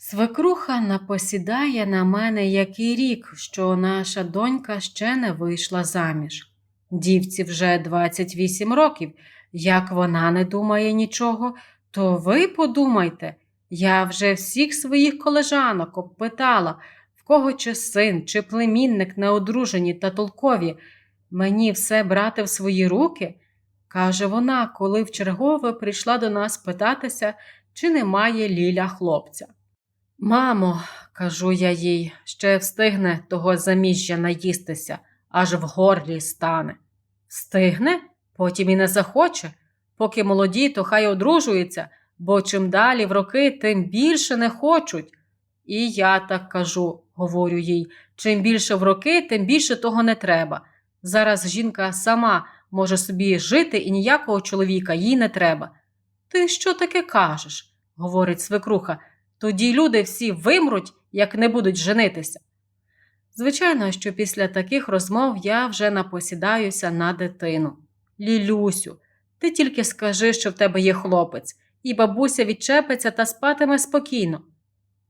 Свекруха напосідає на мене який рік, що наша донька ще не вийшла заміж. Дівці вже 28 років. Як вона не думає нічого, то ви подумайте. Я вже всіх своїх колежанок обпитала, в кого чи син, чи племінник неодружені та толкові. Мені все брати в свої руки, каже вона, коли вчергове прийшла до нас питатися, чи немає Ліля хлопця. Мамо, кажу я їй, ще встигне того заміжжя наїстися, аж в горлі стане. Встигне, потім і не захоче. Поки молоді, то хай одружуються, бо чим далі в роки, тим більше не хочуть. І я так кажу, говорю їй, чим більше в роки, тим більше того не треба. Зараз жінка сама може собі жити і ніякого чоловіка їй не треба. Ти що таке кажеш? говорить свекруха. Тоді люди всі вимруть, як не будуть женитися. Звичайно, що після таких розмов я вже напосідаюся на дитину. Лілюсю, ти тільки скажи, що в тебе є хлопець, і бабуся відчепиться та спатиме спокійно.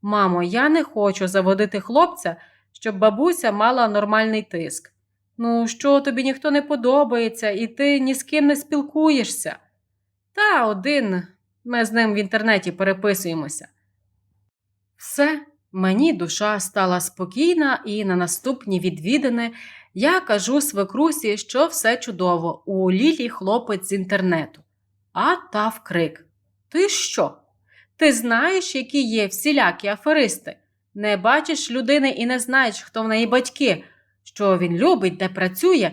Мамо, я не хочу заводити хлопця, щоб бабуся мала нормальний тиск. Ну, що тобі ніхто не подобається, і ти ні з ким не спілкуєшся. Та один, ми з ним в інтернеті переписуємося. Все, мені душа стала спокійна, і на наступні відвідини я кажу свекрусі, що все чудово, у Лілі хлопець з інтернету. А та вкрик. Ти що? Ти знаєш, які є всілякі аферисти? Не бачиш людини і не знаєш, хто в неї батьки, що він любить, де працює.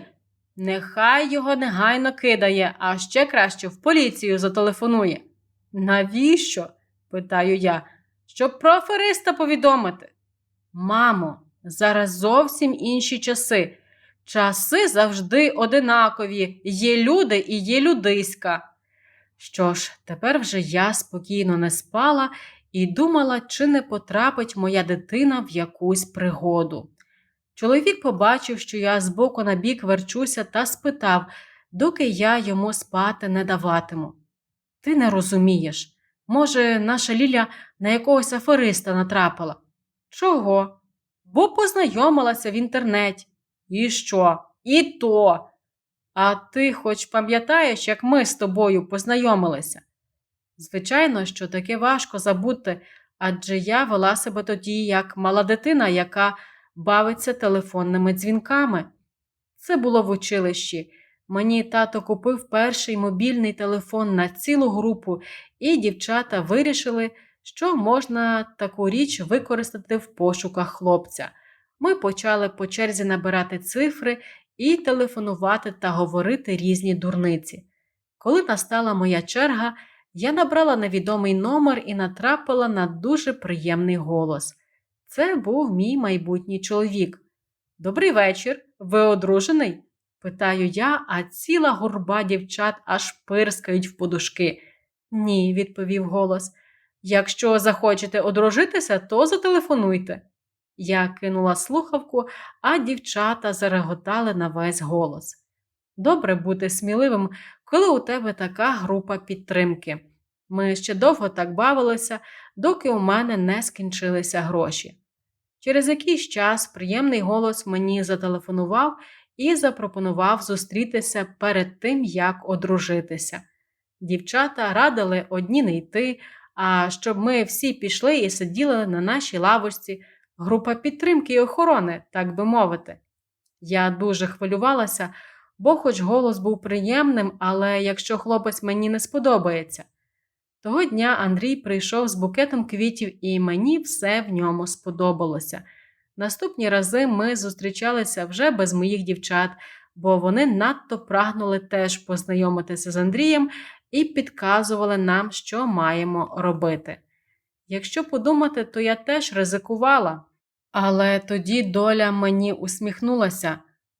Нехай його негайно кидає, а ще краще в поліцію зателефонує. Навіщо? питаю я щоб про афериста повідомити. Мамо, зараз зовсім інші часи. Часи завжди одинакові, є люди і є людиська. Що ж, тепер вже я спокійно не спала і думала, чи не потрапить моя дитина в якусь пригоду. Чоловік побачив, що я збоку на бік верчуся, та спитав, доки я йому спати не даватиму. Ти не розумієш. Може, наша Ліля на якогось афериста натрапила. Чого? Бо познайомилася в інтернеті. І що? І то. А ти хоч пам'ятаєш, як ми з тобою познайомилися? Звичайно, що таке важко забути, адже я вела себе тоді як мала дитина, яка бавиться телефонними дзвінками. Це було в училищі. Мені тато купив перший мобільний телефон на цілу групу, і дівчата вирішили, що можна таку річ використати в пошуках хлопця. Ми почали по черзі набирати цифри і телефонувати та говорити різні дурниці. Коли настала моя черга, я набрала невідомий номер і натрапила на дуже приємний голос. Це був мій майбутній чоловік. Добрий вечір, ви одружений? Питаю я, а ціла гурба дівчат аж пирскають в подушки. Ні, відповів голос. Якщо захочете одружитися, то зателефонуйте. Я кинула слухавку, а дівчата зареготали на весь голос. Добре бути сміливим, коли у тебе така група підтримки. Ми ще довго так бавилися, доки у мене не скінчилися гроші. Через якийсь час приємний голос мені зателефонував і запропонував зустрітися перед тим, як одружитися. Дівчата радили одні не йти, а щоб ми всі пішли і сиділи на нашій лавочці, група підтримки і охорони, так би мовити. Я дуже хвилювалася, бо, хоч голос був приємним, але якщо хлопець мені не сподобається. Того дня Андрій прийшов з букетом квітів, і мені все в ньому сподобалося. Наступні рази ми зустрічалися вже без моїх дівчат, бо вони надто прагнули теж познайомитися з Андрієм і підказували нам, що маємо робити. Якщо подумати, то я теж ризикувала, але тоді доля мені усміхнулася,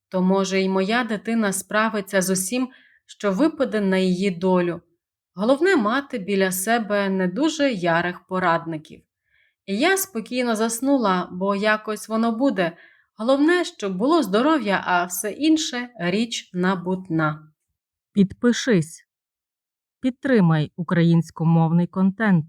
то, може, і моя дитина справиться з усім, що випаде на її долю. Головне мати біля себе не дуже ярих порадників. Я спокійно заснула, бо якось воно буде. Головне, щоб було здоров'я, а все інше річ набутна. Підпишись. Підтримай українськомовний контент.